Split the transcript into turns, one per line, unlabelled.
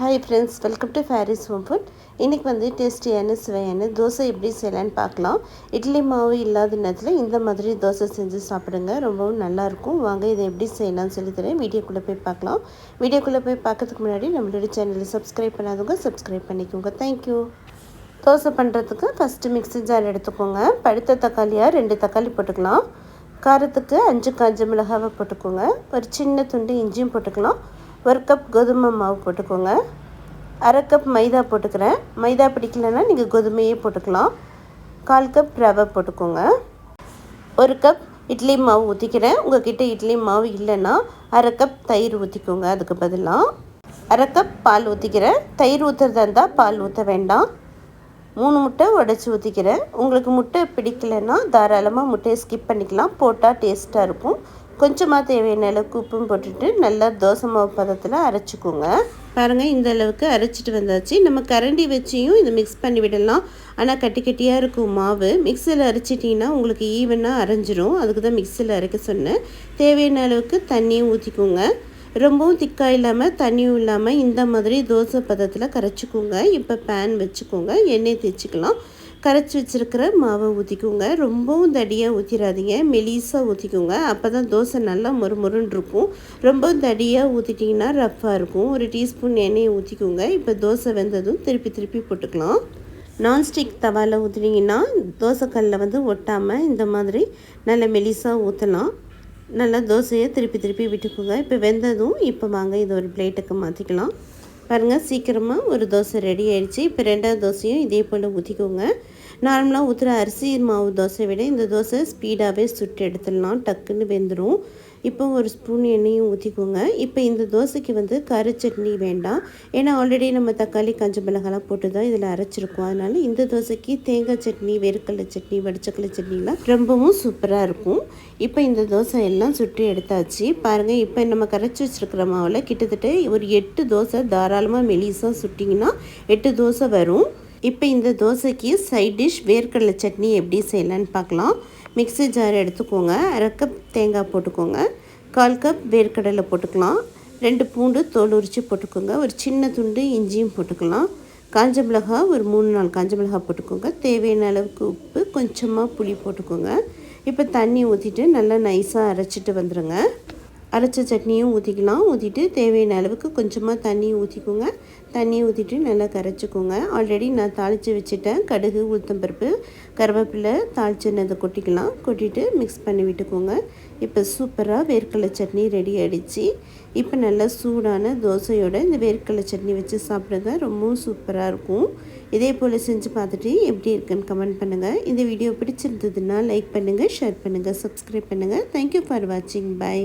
Hi friends welcome to Faris home food இன்றைக்கி வந்து டேஸ்டியான சுவையான தோசை எப்படி செய்யலான்னு பார்க்கலாம். இட்லி மாவு இல்லாத நேரத்தில் இந்த மாதிரி தோசை செஞ்சு சாப்பிடுங்க. ரொம்பவும் நல்லாயிருக்கும் வாங்க இதை எப்படி செய்யலாம்னு சொல்லி தரேன். வீடியோக்குள்ளே போய் பார்க்கலாம். வீடியோக்குள்ளே போய் பார்க்கறதுக்கு முன்னாடி நம்மளோட சேனலை சப்ஸ்கிரைப் பண்ணாதவங்க சப்ஸ்கிரைப் பண்ணிக்கோங்க. தேங்க்யூ தோசை பண்ணுறதுக்கு ஃபஸ்ட்டு மிக்ஸி ஜார் எடுத்துக்கோங்க. பழுத்த தக்காளியாக ரெண்டு தக்காளி போட்டுக்கலாம். காரத்துக்கு அஞ்சு காஞ்ச மிளகாவை போட்டுக்கோங்க. ஒரு சின்ன துண்டு இஞ்சியும் போட்டுக்கலாம். ஒரு கப் கோதுமை மாவு போட்டுக்கோங்க. அரை கப் மைதா போட்டுக்கிறேன். மைதா பிடிக்கலன்னா நீங்கள் கோதுமையே போட்டுக்கலாம். கால் கப் ரவை போட்டுக்கோங்க. ஒரு கப் இட்லி மாவு ஊற்றிக்கிறேன் உங்ககிட்ட இட்லி மாவு இல்லைன்னா அரை கப் தயிர் ஊற்றிக்கோங்க அதுக்கு பதிலாக அரை கப் பால் ஊற்றிக்கிறேன் தயிர் ஊற்றுறதா இருந்தால் பால் ஊற்ற வேண்டாம். மூணு முட்டை உடச்சி ஊற்றிக்கிறேன் உங்களுக்கு முட்டை பிடிக்கலைன்னா தாராளமாக முட்டையை ஸ்கிப் பண்ணிக்கலாம். போட்டால் டேஸ்ட்டாக இருக்கும். கொஞ்சமாக தேவையான அளவுக்கு உப்பும் போட்டுட்டு நல்லா தோசை மாவு பதத்தில் அரைச்சிக்கோங்க. பாருங்கள் இந்த அளவுக்கு அரைச்சிட்டு வந்தாச்சு. நம்ம கரண்டி வச்சியும் இதை மிக்ஸ் பண்ணி விடலாம். ஆனால் கட்டி கட்டியாக இருக்கும் மாவு. மிக்சியில் அரைச்சிட்டிங்கன்னா உங்களுக்கு ஈவனாக அரைஞ்சிரும். அதுக்கு தான் மிக்சியில் அரைக்க சொன்னேன். தேவையான அளவுக்கு தண்ணியும் ஊற்றிக்கோங்க ரொம்பவும் திக்காக இல்லாமல் தண்ணியும் இல்லாமல் இந்த மாதிரி தோசை பதத்தில் கரைச்சிக்கோங்க. இப்போ பேன் வச்சுக்கோங்க. எண்ணெய் தேய்ச்சிக்கலாம். கரைச்சி வச்சுருக்கிற மாவை ஊற்றிக்கோங்க ரொம்பவும் தடியாக ஊற்றிடாதீங்க மெலிசாக ஊற்றிக்கோங்க அப்போ தான் தோசை நல்லா மொறு மொறுன்னு இருக்கும் ரொம்ப தடியாக ஊற்றிட்டிங்கன்னா ரஃப்பாக இருக்கும். ஒரு டீஸ்பூன் எண்ணெயை ஊற்றிக்கோங்க இப்போ தோசை வெந்ததும் திருப்பி திருப்பி போட்டுக்கலாம். நான்ஸ்டிக் தவாவில் ஊற்றினீங்கன்னா தோசைக்கல்லில் வந்து ஒட்டாமல் இந்த மாதிரி நல்லா மெலிசாக ஊற்றலாம் நல்லா தோசையை திருப்பி திருப்பி விட்டுக்கோங்க. இப்போ வெந்ததும் இப்போ வாங்க. இதை ஒரு பிளேட்டுக்கு மாற்றிக்கலாம் பாருங்கள் சீக்கிரமாக ஒரு தோசை ரெடி ஆயிடுச்சு. இப்போ ரெண்டாவது தோசையும் இதே போல் ஊற்றிக்கோங்க நார்மலாக ஊற்றுற அரிசி மாவு தோசையை விட இந்த தோசை ஸ்பீடாகவே சுட்டு எடுத்துடலாம். டக்குன்னு வெந்துடும் இப்போ ஒரு ஸ்பூன் எண்ணெயும் ஊற்றிக்கோங்க இப்போ இந்த தோசைக்கு வந்து கரு சட்னி வேண்டாம். ஏன்னா ஆல்ரெடி நம்ம தக்காளி கஞ்ச மிளகாலாம் போட்டு தான் இதில் அரைச்சிருக்கோம். அதனால் இந்த தோசைக்கு தேங்காய் சட்னி வெறுக்கடலை சட்னி வடிச்சக்கடலை சட்னிலாம் ரொம்பவும் சூப்பராக இருக்கும். இப்போ இந்த தோசை எல்லாம் சுட்டு எடுத்தாச்சு. பாருங்கள் இப்போ நம்ம கரைச்சி வச்சுருக்கிற மாவில் கிட்டத்தட்ட ஒரு எட்டு தோசை தாராளமாக மெலிசாக சுட்டிங்கன்னா எட்டு தோசை வரும். இப்போ இந்த தோசைக்கு சைட் டிஷ் வேர்க்கடலை சட்னி எப்படி செய்யலான்னு பார்க்கலாம். மிக்ஸி ஜார் எடுத்துக்கோங்க. அரை கப் தேங்காய் போட்டுக்கோங்க. கால் கப் வேர்க்கடலை போட்டுக்கலாம். ரெண்டு பூண்டு தோல் உரித்து போட்டுக்கோங்க. ஒரு சின்ன துண்டு இஞ்சியும் போட்டுக்கலாம். காஞ்ச மிளகா ஒரு மூணு நாலு காஞ்ச மிளகா போட்டுக்கோங்க. தேவையான அளவுக்கு உப்பு கொஞ்சமாக புளி போட்டுக்கோங்க. இப்போ தண்ணி ஊற்றிட்டு நல்லா நைஸாக அரைச்சிட்டு வந்துடுங்க அரைச்ச சட்னியும் ஊற்றிக்கலாம் ஊற்றிட்டு தேவையான அளவுக்கு கொஞ்சமாக தண்ணி ஊற்றிக்கோங்க தண்ணி ஊற்றிட்டு நல்லா கரைச்சிக்கோங்க. ஆல்ரெடி நான் தாளித்து வச்சுட்டேன். கடுகு உளுத்தம்பருப்பு கருவேப்பிலை தாளிச்சினதை கொட்டிக்கலாம். கொட்டிட்டு மிக்ஸ் பண்ணி விட்டுக்கோங்க. இப்போ சூப்பராக வேர்க்கடலை சட்னி ரெடி ஆகிடுச்சு இப்போ நல்லா சூடான தோசையோட இந்த வேர்க்கடலை சட்னி வச்சு சாப்பிடுங்க ரொம்பவும் சூப்பராக இருக்கும். இதே போல் செஞ்சு பார்த்துட்டு எப்படி இருக்குன்னு கமெண்ட் பண்ணுங்கள் இந்த வீடியோ பிடிச்சிருந்ததுன்னா லைக் பண்ணுங்கள் ஷேர் பண்ணுங்கள் சப்ஸ்கிரைப் பண்ணுங்கள் தேங்க்யூ ஃபார் வாட்சிங் பாய்